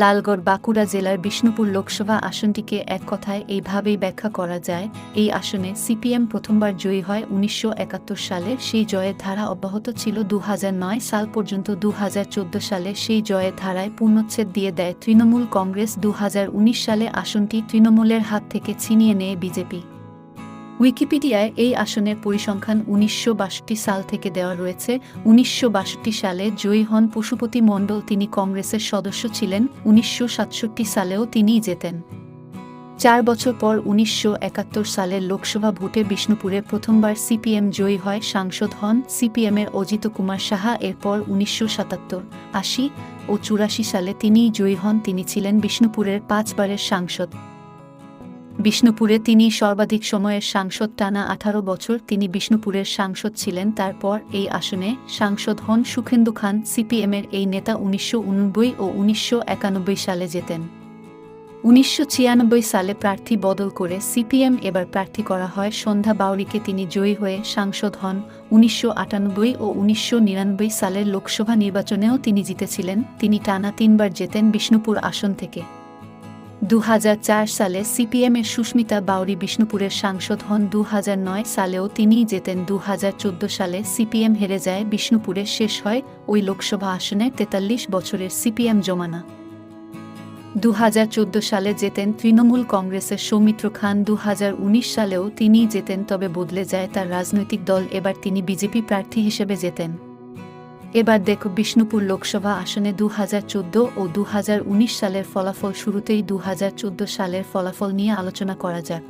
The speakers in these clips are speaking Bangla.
লালগড় বাঁকুড়া জেলার বিষ্ণুপুর লোকসভা আসনটিকে এক কথায় এইভাবেই ব্যাখ্যা করা যায়, এই আসনে সিপিএম প্রথমবার জয়ী হয় উনিশশো একাত্তর সালে, সেই জয়ের ধারা অব্যাহত ছিল দু হাজার নয় সাল পর্যন্ত দু হাজার চোদ্দ সালে সেই জয়ের ধারায় পূর্ণচ্ছেদ দিয়ে দেয় তৃণমূল কংগ্রেস দু হাজার উনিশ সালে আসনটি তৃণমূলের হাত থেকে ছিনিয়ে নেয় বিজেপি। উইকিপিডিয়ায় এই আসনের পরিসংখ্যান উনিশশো বাষট্টি সাল থেকে দেওয়া রয়েছে। উনিশশো বাষট্টি সালে জয়ী হন পশুপতি মণ্ডল, তিনি কংগ্রেসের সদস্য ছিলেন। উনিশশো সাতষট্টি সালেও তিনিই জেতেন। চার বছর পর উনিশশো সালের লোকসভা ভোটে বিষ্ণুপুরে প্রথমবার সিপিএম জয়ী হয়, সাংসদ হন সিপিএমের অজিত কুমার সাহা, এরপর উনিশশো সাতাত্তর, আশি ও চুরাশি সালে তিনিই জয়ী হন। তিনি ছিলেন বিষ্ণুপুরের পাঁচবারের সাংসদ। বিষ্ণুপুরে তিনি সর্বাধিক সময়ের সাংসদ, টানা আঠারো বছর তিনি বিষ্ণুপুরের সাংসদ ছিলেন। তারপর এই আসনে সাংসদ হন সুখেন্দু খান, সিপিএমের এই নেতা উনিশশো ও উনিশশো একানব্বই সালে যেতেন উনিশশো ছিয়ানব্বই সালে প্রার্থী বদল করে সিপিএম এবার প্রার্থী করা হয়। সন্ধ্যা বাউরিকে তিনি জয়ী হয়ে সাংসদ হন। উনিশশো আটানব্বই ও উনিশশো নিরানব্বই সালের লোকসভা নির্বাচনেও তিনি জিতেছিলেন। তিনি টানা তিনবার জেতেন বিষ্ণুপুর আসন থেকে। দু হাজার চার সালে সিপিএমের সুস্মিতা বাউরি বিষ্ণুপুরের সাংসদ হন। দু হাজার নয় সালেও তিনিই জেতেন। দু সালে সিপিএম হেরে যায়। বিষ্ণুপুরে শেষ হয় ওই লোকসভা আসনে তেতাল্লিশ বছরের সিপিএম জমানা। দু হাজার চোদ্দ সালে জেতেন তৃণমূল কংগ্রেসের সৌমিত্র খান। দু হাজার উনিশ সালেও তিনিই জেতেন, তবে বদলে যায় তার রাজনৈতিক দল। এবার তিনি বিজেপি প্রার্থী হিসেবে জেতেন। এবার দেখো বিষ্ণুপুর লোকসভা আসনে দু হাজার চৌদ্দ ও দু হাজার উনিশ সালের ফলাফল শুরুতেই দু হাজার চোদ্দ সালের ফলাফল নিয়ে আলোচনা করা যাক।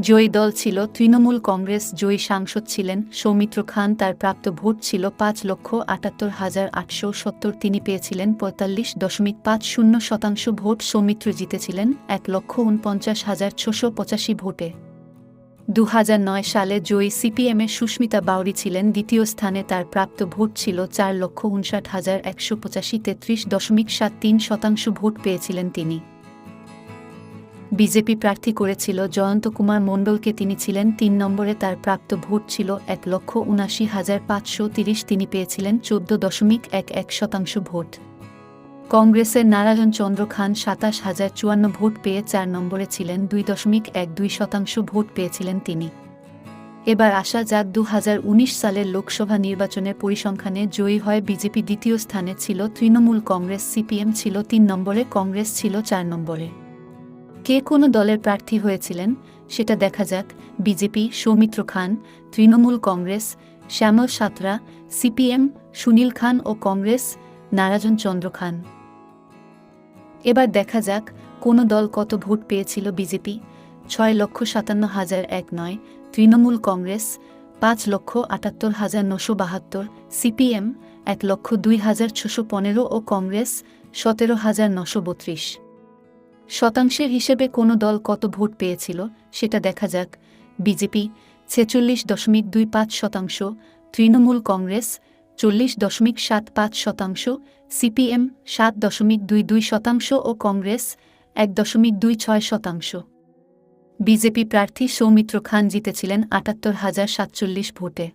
জয়ী দল ছিল তৃণমূল কংগ্রেস, জয়ী সাংসদ ছিলেন সৌমিত্র খান, তার প্রাপ্ত ভোট ছিল পাঁচ লক্ষ আটাত্তর হাজার আটশো সত্তর। তিনি পেয়েছিলেন পঁয়তাল্লিশ দশমিক পাঁচ শূন্য শতাংশ ভোট, সৌমিত্র জিতেছিলেন এক লক্ষ উনপঞ্চাশ হাজার ছশো পঁচাশি ভোটে। দু হাজার নয় সালে জয়ী সিপিএমের সুস্মিতা বাউরি ছিলেন দ্বিতীয় স্থানে। তার প্রাপ্ত ভোট ছিল চার লক্ষ উনষাট হাজার একশো পঁচাশি তেত্রিশ দশমিক সাত তিন শতাংশ ভোট পেয়েছিলেন তিনি। বিজেপি প্রার্থী করেছিল জয়ন্ত কুমার মণ্ডলকে তিনি ছিলেন। তিন নম্বরে তার প্রাপ্ত ভোট ছিল এক লক্ষ উনাশি হাজার পাঁচশো তিরিশ। তিনি পেয়েছিলেন চোদ্দ দশমিক এক এক শতাংশ ভোট। কংগ্রেসের নারায়ণ চন্দ্র খান সাতাশ হাজার চুয়ান্ন ভোট পেয়ে চার নম্বরে ছিলেন, দুই দশমিক এক দুই শতাংশ ভোট পেয়েছিলেন তিনি। এবার আসা যাক দু হাজার উনিশ সালের লোকসভা নির্বাচনের পরিসংখ্যানে জয়ী হয় বিজেপি দ্বিতীয় স্থানে ছিল তৃণমূল কংগ্রেস, সিপিএম ছিল তিন নম্বরে, কংগ্রেস ছিল চার নম্বরে। কে কোনো দলের প্রার্থী হয়েছিলেন? সেটা দেখা যাক। BJP, Soumitra Khan, Trinamool Congress, Shyamal Santra, CPM, Sunil Khan ও কংগ্রেস নারাজন চন্দ্র খান। এবার দেখা যাক কোন দল কত ভোট পেয়েছিল বিজেপি। ছয় লক্ষ সাতান্ন হাজার এক নয়, তৃণমূল কংগ্রেস, পাঁচ লক্ষ আটাত্তর হাজার নশো বাহাত্তর, সিপিএম, এক লক্ষ দুই হাজার ছশো পনেরো ও কংগ্রেস, সতেরো হাজার নশো বত্রিশ। শতাংশের হিসেবে কোনো দল কত ভোট পেয়েছিল সেটা দেখা যাক। বিজেপি ছেচল্লিশ দশমিক দুই পাঁচ শতাংশ, তৃণমূল কংগ্রেস চল্লিশ দশমিক সাত পাঁচ শতাংশ, সিপিএম সাত দশমিক দুই দুই শতাংশ ও কংগ্রেস এক দশমিক দুই ছয় শতাংশ। বিজেপি প্রার্থী সৌমিত্র খান জিতেছিলেন আটাত্তর হাজার সাতচল্লিশ ভোটে।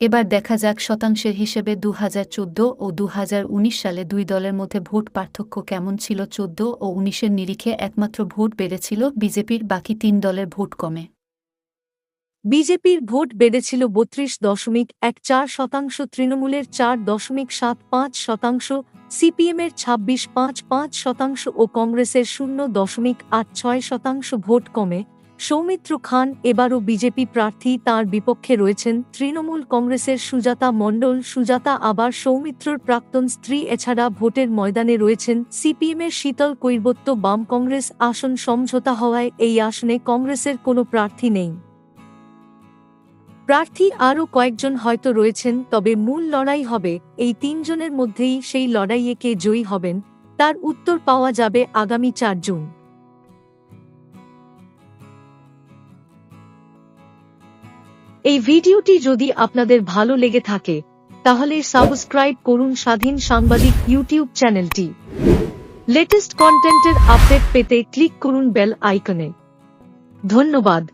এবার দেখা যাক শতাংশের হিসেবে দু হাজার চোদ্দ ও দু হাজার উনিশ সালে দুই দলের মধ্যে ভোট পার্থক্য কেমন ছিল চোদ্দ ও উনিশের নিরিখে একমাত্র ভোট বেড়েছিল বিজেপির, বাকি তিন দলের ভোট কমে। বিজেপির ভোট বেড়েছিল বত্রিশ দশমিক এক চার শতাংশ, তৃণমূলের চার দশমিক সাত পাঁচ শতাংশ, সিপিএমের ছাব্বিশ পাঁচ পাঁচ শতাংশ ও কংগ্রেসের শূন্য দশমিক আট ছয় শতাংশ ভোট কমে। সৌমিত্র খান এবারও বিজেপি প্রার্থী, তার বিপক্ষে রয়েছেন তৃণমূল কংগ্রেসের সুজাতা মণ্ডল। সুজাতা আবার সৌমিত্রর প্রাক্তন স্ত্রী, এছাড়া ভোটের ময়দানে রয়েছেন সিপিএমের শীতল কৈর্বত্য বাম কংগ্রেস আসন সমঝোতা হওয়ায় এই আসনে কংগ্রেসের কোনো প্রার্থী নেই। প্রার্থী আরও কয়েকজন হয়তো রয়েছেন, তবে মূল লড়াই হবে, এই তিনজনের মধ্যেই সেই লড়াইয়ে কে জয়ী হবেন, তার উত্তর পাওয়া যাবে আগামী চার জুন। এই ভিডিওটি যদি আপনাদের ভালো লেগে থাকে, তাহলে সাবস্ক্রাইব করুন স্বাধীন সাংবাদিক ইউটিউব চ্যানেলটি। লেটেস্ট কন্টেন্টের আপডেট পেতে ক্লিক করুন বেল আইকনে। ধন্যবাদ।